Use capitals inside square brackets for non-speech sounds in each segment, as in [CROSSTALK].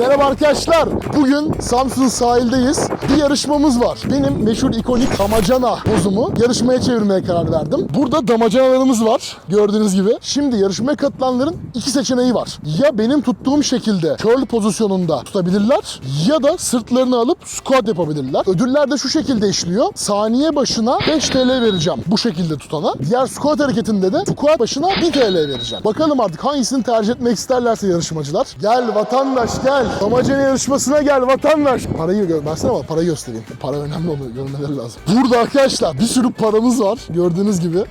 Merhaba arkadaşlar. Bugün Samsun sahildeyiz. Bir yarışmamız var. Benim meşhur ikonik damacana bozumu yarışmaya çevirmeye karar verdim. Burada damacanalarımız var. Gördüğünüz gibi. Şimdi yarışmaya katılanların iki seçeneği var. Ya benim tuttuğum şekilde curl pozisyonunda tutabilirler ya da sırtlarını alıp squat yapabilirler. Ödüller de şu şekilde işliyor. Saniye başına 5 TL vereceğim bu şekilde tutana. Diğer squat hareketinde de squat başına 1 TL vereceğim. Bakalım artık hangisini tercih etmek isterlerse yarışmacılar. Gel vatandaş gel. Damacana yarışmasına gel vatandaş. Parayı gö versene ama parayı göstereyim. Para önemli onu görmeleri lazım. Burada arkadaşlar bir sürü paramız var gördüğünüz gibi.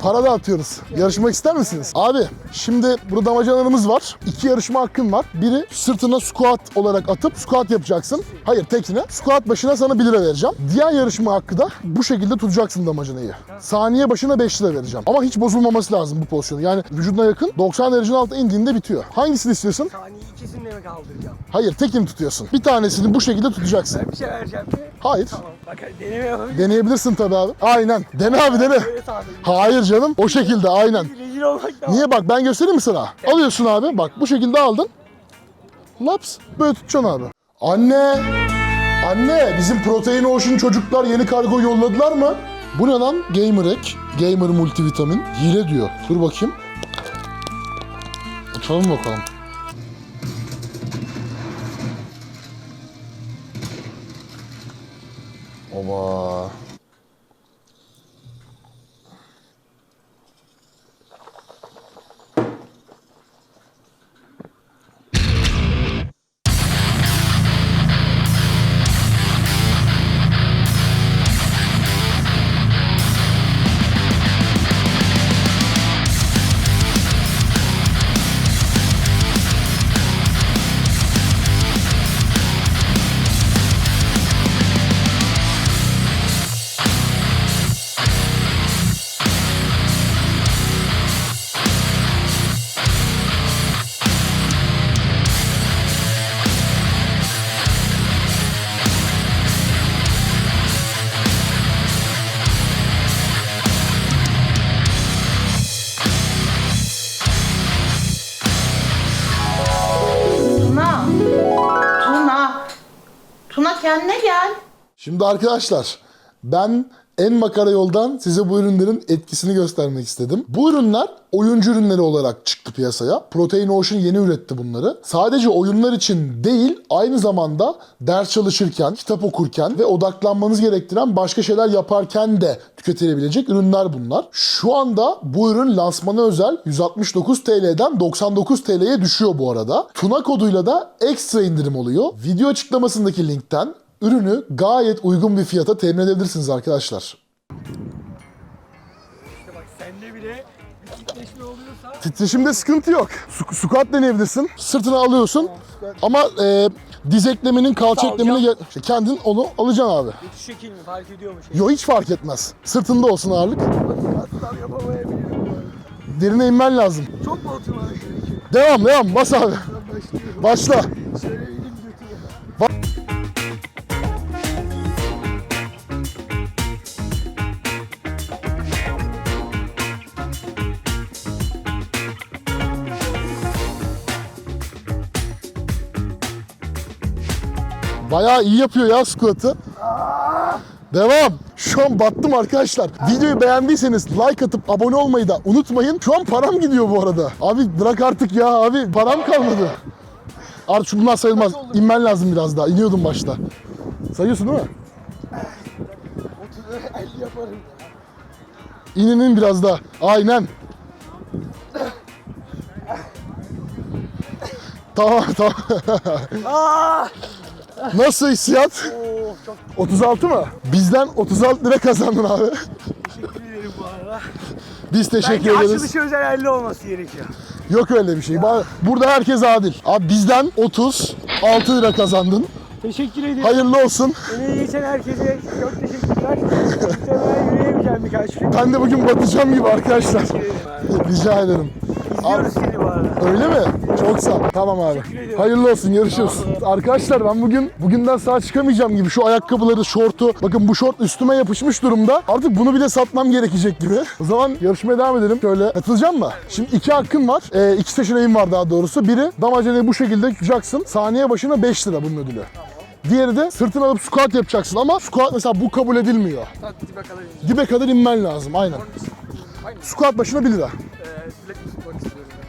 Para da atıyoruz. Yarışmak ister misiniz? Abi şimdi burada damacanalarımız var. İki yarışma hakkın var. Biri sırtına squat olarak atıp squat yapacaksın. Hayır tekine. Squat başına sana 1 lira vereceğim. Diğer yarışma hakkı da bu şekilde tutacaksın damacanayı. Saniye başına 5 lira vereceğim. Ama hiç bozulmaması lazım bu pozisyon. Yani vücuduna yakın 90 derecenin altına indiğinde bitiyor. Hangisini istiyorsun? Saniye ikisini de mi kaldıracağım? Hayır tekini tutuyorsun. Bir tanesini bu şekilde tutacaksın. Ben bir şey vereceğim mi? Hayır. Tamam. Bak deneme yapabilir Deneyebilirsin tabii abi. Aynen. Dene abi dene. Böyle. Hayır canım. O şekilde aynen. Rezil olmak da Niye bak ben göstereyim mi sana? Alıyorsun abi bak bu şekilde aldın. Laps böyle tutacaksın abi. Anne! Anne bizim Protein Ocean çocuklar yeni kargo yolladılar mı? Bu ne lan? Gamer Egg. Gamer multivitamin. Hile diyor. Dur bakayım. Açalım bakalım. Oba. Tuna. Kendine gel. Şimdi arkadaşlar ben en makara yoldan size bu ürünlerin etkisini göstermek istedim. Bu ürünler oyuncu ürünleri olarak çıktı piyasaya. Protein Ocean yeni üretti bunları. Sadece oyunlar için değil aynı zamanda ders çalışırken, kitap okurken ve odaklanmanız gerektiren başka şeyler yaparken de tüketilebilecek ürünler bunlar. Şu anda bu ürün lansmana özel 169 TL'den 99 TL'ye düşüyor bu arada. Tuna koduyla da ekstra indirim oluyor. Video açıklamasındaki linkten ürünü gayet uygun bir fiyata temin edebilirsiniz arkadaşlar. İşte bak sende bile bir titreşme oluyorsa Titreşimde sıkıntı yok. Su- squat deneyebilirsin. Sırtına alıyorsun. Ama e, diz ekleminin kalça eklemini Alacağım. ge- işte kendin onu alacaksın abi. kötü şekil mi fark ediyor mu şey? Yo hiç fark etmez. Sırtında olsun ağırlık. Asla yapamayabilirim. Derine inmen lazım. Çok mu gerekiyor? Devam devam bas abi. Ben başlıyorum. Başla. Bayağı iyi yapıyor ya squat'ı. Devam. Şu an battım arkadaşlar. Videoyu beğendiyseniz like atıp abone olmayı da unutmayın. Şu an param gidiyor bu arada. Abi bırak artık ya abi. Param kalmadı. Artık bunlar sayılmaz. İnmen lazım biraz daha. İniyordum başta. Sayıyorsun değil mi? 30 50 yaparım. İninin biraz daha. Aynen. tamam tamam. Nasıl hissiyat? Oo, çok 36 mı? Bizden 36 lira kazandın abi. teşekkür ederim bu arada. Biz teşekkür Bence ederiz. açılışı özel 50 olması gerekiyor. Yok öyle bir şey. Ba- Burada herkes adil. Abi bizden 36 lira kazandın. Teşekkür ediyorum. Hayırlı olsun. Emeği geçen herkese çok teşekkürler. Muhtemelen yürüyemeyeceğim birkaç gün. Ben de bugün batacağım gibi arkadaşlar. Ederim abi. Rica ederim. İzliyoruz seni bu arada. Öyle mi? Çok sağ ol. Tamam abi. Hayırlı olsun görüşürüz. Arkadaşlar ben bugün bugünden sağ çıkamayacağım gibi şu ayakkabıları, şortu. Bakın bu şort üstüme yapışmış durumda. Artık bunu bile satmam gerekecek gibi. O zaman yarışmaya devam edelim. Şöyle katılacağım mı? Şimdi iki hakkın var. Ee, iki seçeneğim var daha doğrusu. Biri damacanayı bu şekilde tutacaksın. Saniye başına 5 lira bunun ödülü. Diğeri de sırtını alıp squat yapacaksın ama squat mesela bu kabul edilmiyor. Dibe kadar inmen lazım aynen. Squat başına 1 lira.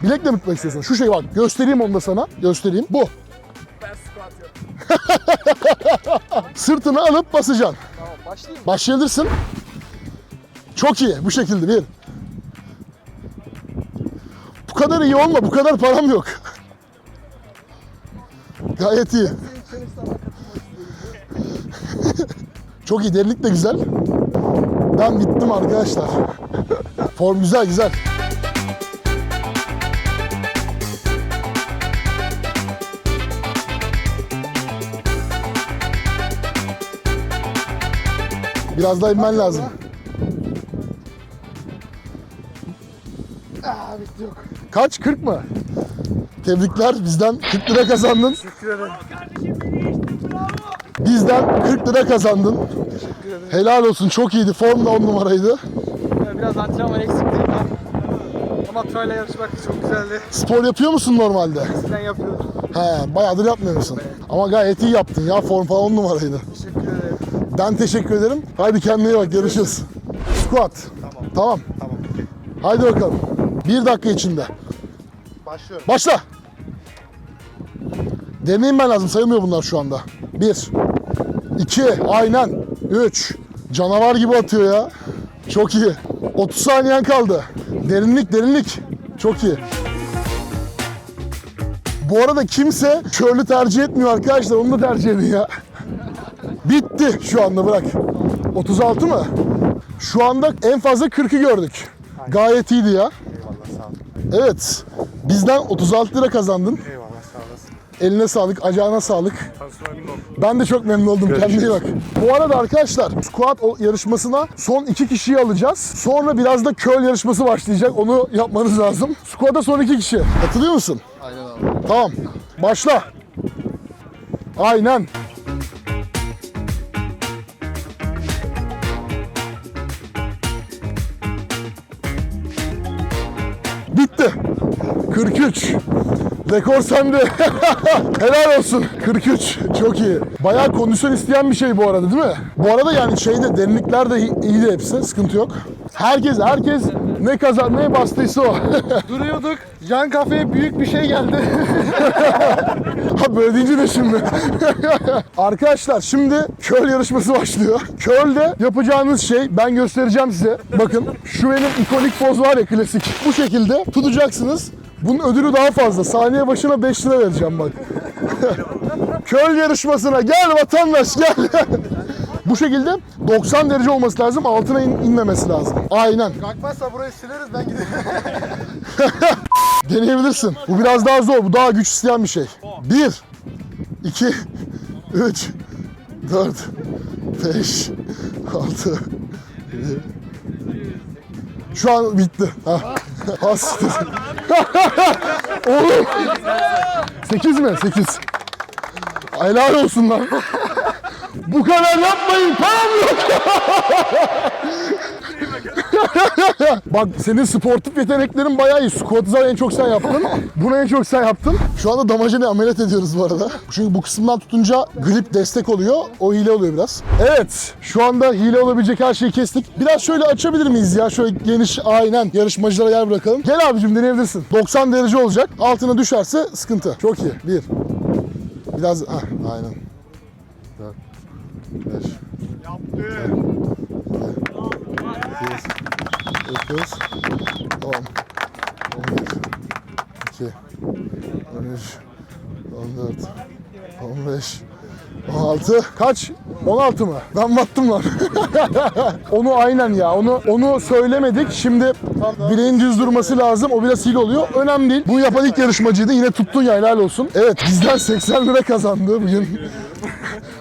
Bilekle mi tutmak istiyorsun? Şu şey bak göstereyim onu da sana. Göstereyim. Bu. Ben squat yapıyorum. Sırtını alıp basacaksın. Tamam başlayayım mı? Başlayabilirsin. Çok iyi. Bu şekilde bir. Bu kadar iyi olma. Bu kadar param yok. [LAUGHS] Gayet iyi. [LAUGHS] Çok iyi. Derinlik de güzel. Ben bittim arkadaşlar. [LAUGHS] Form güzel güzel. Biraz daha inmen lazım. Aa bitti yok. Kaç? 40 mı? Tebrikler. Bizden 40 lira kazandın. Teşekkür ederim. Bizden 40 lira kazandın. Teşekkür ederim. Helal olsun. Çok iyiydi. Form da 10 numaraydı. Biraz antrenman eksikliği var. Ama turayla yarışmak çok güzeldi. Spor yapıyor musun normalde? Eskiden yapıyordum. He, bayağıdır yapmıyor musun? Ama gayet iyi yaptın ya. Form falan 10 numaraydı. Ben teşekkür ederim. Haydi kendine iyi bak. Görüşürüz. Squat. Tamam. Tamam. Tamam. Haydi bakalım. Bir dakika içinde. Başlıyorum. Başla. Deneyim ben lazım. Sayılmıyor bunlar şu anda. Bir. iki, Aynen. Üç. Canavar gibi atıyor ya. Çok iyi. 30 saniyen kaldı. Derinlik, derinlik. Çok iyi. Bu arada kimse körlü tercih etmiyor arkadaşlar. Onu da tercih edin ya. Bitti şu anda bırak. 36 mı? Şu anda en fazla 40'ı gördük. Gayet iyiydi ya. Eyvallah sağ ol. Evet. Bizden 36 lira kazandın. Eyvallah sağ olasın. Eline sağlık, acağına sağlık. Ben de çok memnun oldum. Kendine iyi bak. Bu arada arkadaşlar squat yarışmasına son iki kişiyi alacağız. Sonra biraz da curl yarışması başlayacak. Onu yapmanız lazım. Squat'a son iki kişi. Katılıyor musun? Aynen abi. Tamam. Başla. Aynen. 43. Rekor sende. [LAUGHS] Helal olsun. 43. Çok iyi. Bayağı kondisyon isteyen bir şey bu arada değil mi? Bu arada yani şeyde derinlikler de iyi- iyiydi hepsi. Sıkıntı yok. Herkes herkes ne kazan ne bastıysa o. [LAUGHS] Duruyorduk. Yan kafeye büyük bir şey geldi. [LAUGHS] Ha böyle deyince de şimdi. Arkadaşlar şimdi curl yarışması başlıyor. Curl'de yapacağınız şey ben göstereceğim size. Bakın şu benim ikonik poz var ya klasik. Bu şekilde tutacaksınız. Bunun ödülü daha fazla. Saniye başına 5 lira vereceğim bak. [LAUGHS] curl yarışmasına gel vatandaş gel. [LAUGHS] Bu şekilde 90 derece olması lazım. Altına in- inmemesi lazım. Aynen. Kalkmazsa burayı sileriz ben giderim. [LAUGHS] Deneyebilirsin. Bu biraz daha zor. Bu daha güç isteyen bir şey. 1 2 3 4 5 6 Şu an bitti. Ha. Ha, siktir. Oğlum. 8 mi? 8. Helal olsun lan. Bu kadar yapmayın. Param yok. Bak senin sportif yeteneklerin bayağı iyi. Squat'ı zaten en çok sen yaptın. Bunu en çok sen yaptın. Şu anda damacını ameliyat ediyoruz bu arada. Çünkü bu kısımdan tutunca grip destek oluyor. O hile oluyor biraz. Evet. Şu anda hile olabilecek her şeyi kestik. Biraz şöyle açabilir miyiz ya? Şöyle geniş aynen yarışmacılara yer bırakalım. Gel abicim deneyebilirsin. 90 derece olacak. Altına düşerse sıkıntı. Çok iyi. Bir. Biraz ha aynen. 4 5 9 10 11 2 13 14 15 16 kaç? 16 mı? Ben battım lan. [LAUGHS] onu aynen ya. Onu onu söylemedik. Şimdi bileğin düz durması lazım. O biraz hile oluyor. Önemli değil. Bunu yapan ilk yarışmacıydı. Yine tuttun ya helal olsun. Evet bizden 80 lira kazandı bugün.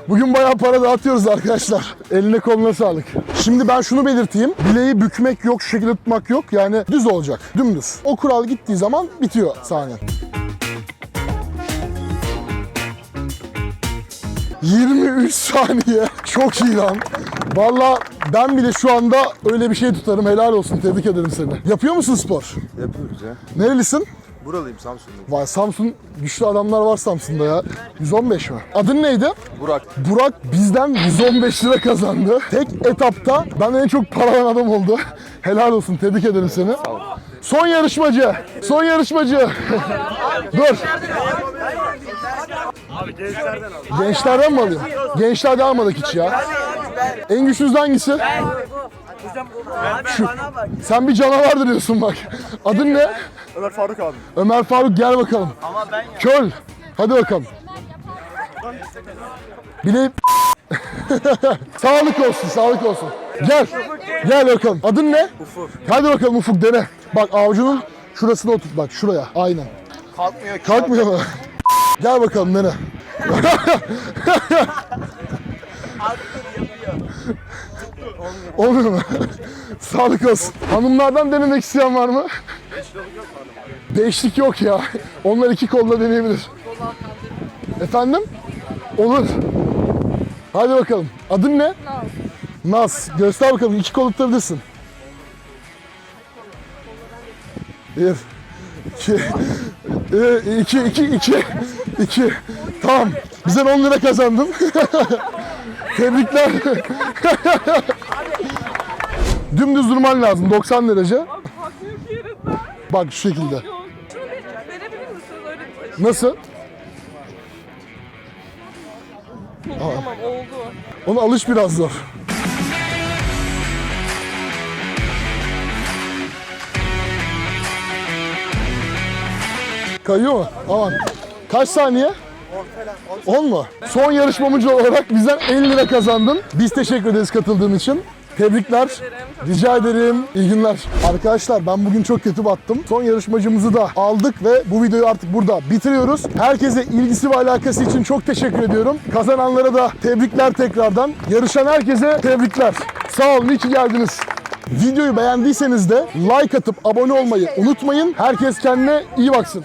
Bugün bayağı para dağıtıyoruz arkadaşlar. Eline koluna sağlık. Şimdi ben şunu belirteyim. Bileği bükmek yok, şu şekilde tutmak yok. Yani düz olacak, dümdüz. O kural gittiği zaman bitiyor sahne. 23 saniye. Çok iyi lan. Valla ben bile şu anda öyle bir şey tutarım. Helal olsun. Tebrik ederim seni. Yapıyor musun spor? Yapıyoruz ya. Nerelisin? Buralıyım Samsun'da. Vay Samsun güçlü adamlar var Samsun'da ya. 115 mi? Adın neydi? Burak. Burak bizden 115 lira kazandı. Tek etapta ben en çok para alan adam oldu. [LAUGHS] Helal olsun. Tebrik ederim seni. Son yarışmacı. Son yarışmacı. Dur. Gençlerden mi alayım? Gençlerden almadık hiç ya. En güçlüsü hangisi? Şu. Sen bir canavar diyorsun bak. Adın ne? Ömer Faruk abi. Ömer Faruk gel bakalım. Köl. Hadi bakalım. Bile [LAUGHS] sağlık olsun, sağlık olsun. Gel. Gel bakalım. Adın ne? Ufuk. Hadi bakalım Ufuk dene. Bak avucunun şurasına oturt bak şuraya. Aynen. Kalkmıyor ki. Kalkmıyor mu? Gel bakalım dene. [LAUGHS] [LAUGHS] Olmuyor mu? [LAUGHS] Sağlık olsun. Hanımlardan denemek isteyen var mı? Beşlik yok ya. Onlar iki kolla deneyebilir. Efendim? Olur. Hadi bakalım. Adın ne? Naz. Naz. Göster bakalım. İki kol tutabilirsin. Bir. İki. [LAUGHS] Ee, iki, iki, iki. iki. Tamam. Bizden 10 lira kazandın. [LAUGHS] Tebrikler. Dümdüz durman lazım 90 derece. Kalkmıyor ki yerinden. Bak şu şekilde. Yok. Şunu bir verebilir misiniz öyle bir? Nasıl? Tamam oldu. Ona alış biraz zor. Kayıyor mu? Aman. Kaç saniye? 10 mu? Son yarışmacı olarak bizden 50 lira kazandın. Biz teşekkür ederiz katıldığın için. Tebrikler. Rica ederim. İyi günler. Arkadaşlar ben bugün çok kötü battım. Son yarışmacımızı da aldık ve bu videoyu artık burada bitiriyoruz. Herkese ilgisi ve alakası için çok teşekkür ediyorum. Kazananlara da tebrikler tekrardan. Yarışan herkese tebrikler. Sağ olun, iyi ki geldiniz. Videoyu beğendiyseniz de like atıp abone olmayı unutmayın. Herkes kendine iyi baksın.